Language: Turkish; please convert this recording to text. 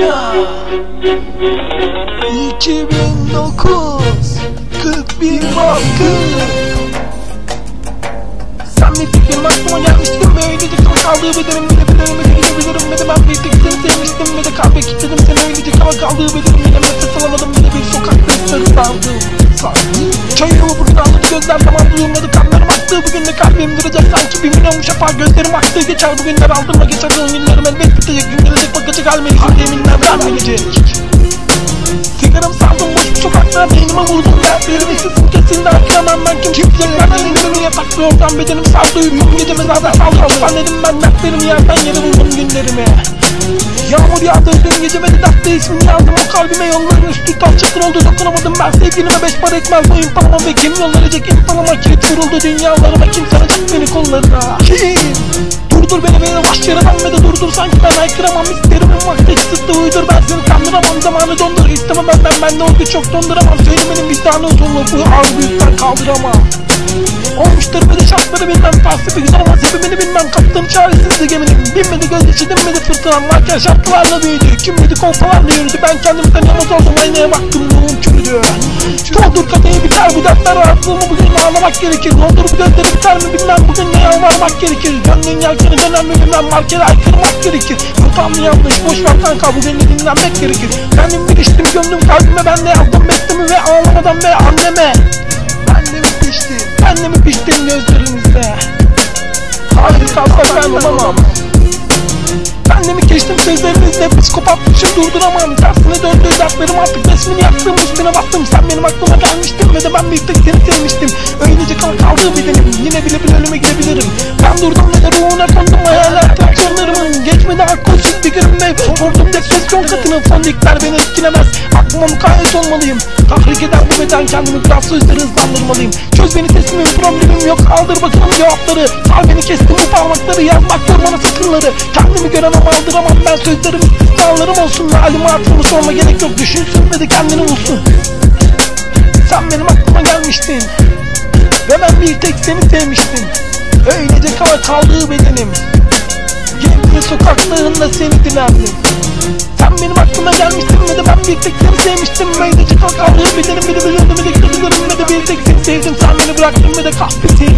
ya 2009 41 baskı sen bir tek benim aklıma gelmiştin ve öylece sana kaldığı bedenim bedenime de gidebilirim. Ve de ben bir tek seni sevmiştim. Ve de kalbe kilitledim. Seni öylece ama kaldığı bedenim bile nefes alamadım. Ve de bir sokakta ısları Sardım Çayımı bugün aldım gözler zaman duyulmadı kanlarım aktı bugün de kalbim duracak sanki. Bir milyon şafak gözlerim aktı. Geçer bugünler aldırma geçer günlerim elbet bitecek gün gelecek bakacak vermelecek Sigaram saldım sokakta beynime vurdum dertlerimi sesim kesildi akıramam ben kim çıkacak benden elimi yataklı ortam bedenim saldı uyumum geceme zaten saldım Sandedim ben dertlerimi yerden yere vurdum günlerimi. Yağmur yağdı dün gece beni dertte ismini yazdım. O kalbime yolların üstü taş çakır oldu. Dokunamadım ben sevgilime beş para etmez bu impalama ve kim yol verecek? İmpalama kilit vuruldu dünyalarıma. Kim saracak beni kollarına. Kim? Durdur beni beni baş yere dönme de durdur. Sanki ben aykıramam isterim vakti kısıtlı uydur. Ben seni zamanı dondur istemem benden ben de oldu çok donduramam. Söylemenin vicdanı uzunluğu bu ağır büyükten kaldıramam. Olmuştur böyle şartları bilmem Tasvip güzel ama sebebini Dinmedi fırtınam Varken şarkılarla büyüdü. Kim miydi kolpalarla yürüdü Ben kendimden yalnız oldum. Aynaya baktım ruhum çürüdü. Doldur kadehi biter bu dertler Rahatlığımı bugün ağlamak gerekir. Doldur bu gözleri biter mi bilmem. Bugün ne yalvarmak gerekir? Gönlün yelkeni döner mi bilmem. Markere aykırmak gerekir. Hatam mı yanlış? Boş ver kanka Bugün dinlenmek gerekir. Kendim biliştim gömdüm kalbime Ben de yazdım bestimi ve ağlamadan ve anneme? Ben de mi piştim? Ben de mi piştim gözlerinizde? Hayır kalsa ben olamam ben de mi geçtim sözlerinizle? Psikopatmışım durduramam Tersine döndü dertlerim artık resmini yaktım üstüne battım Sen benim aklıma gelmiştin ve de ben tek seni sevmiştim. Öylece kal kaldığı bedenim. Yine bile bile ölüme gidebilirim. Ben durdum ve de ruhuna kondum. Hayaller Geçmedi alkolsüz bir günümde. Vurdum depresyon katını. Fondikler beni etkilemez Aklıma mukayyet olmalıyım. Tahrik eder bu beden kendimi biraz sözleri hızlandırmalıyım. Çöz beni teslimim problemim yok. Aldır bakalım cevapları. Sal beni kestim bu parmakları yazmak bana sakınları. Kendimi göremem aldıramam. Ben sözlerim istisnalarım olsun. Halim hatırımı sorma gerek yok. Düşünsün ve de kendini bulsun. Sen benim aklıma gelmiştin. Ve ben bir tek seni sevmiştim. Öylece kala kaldığı bedenim Sokaklarında seni dinlerdim Sen benim aklıma gelmiştin ve de ben bir tek seni sevmiştim. Öylece kala kaldığı bedenim bir de biliyordum bir de gidebilirim ve de bir tek seni sevdim. Sen beni bıraktın ve de kahretsin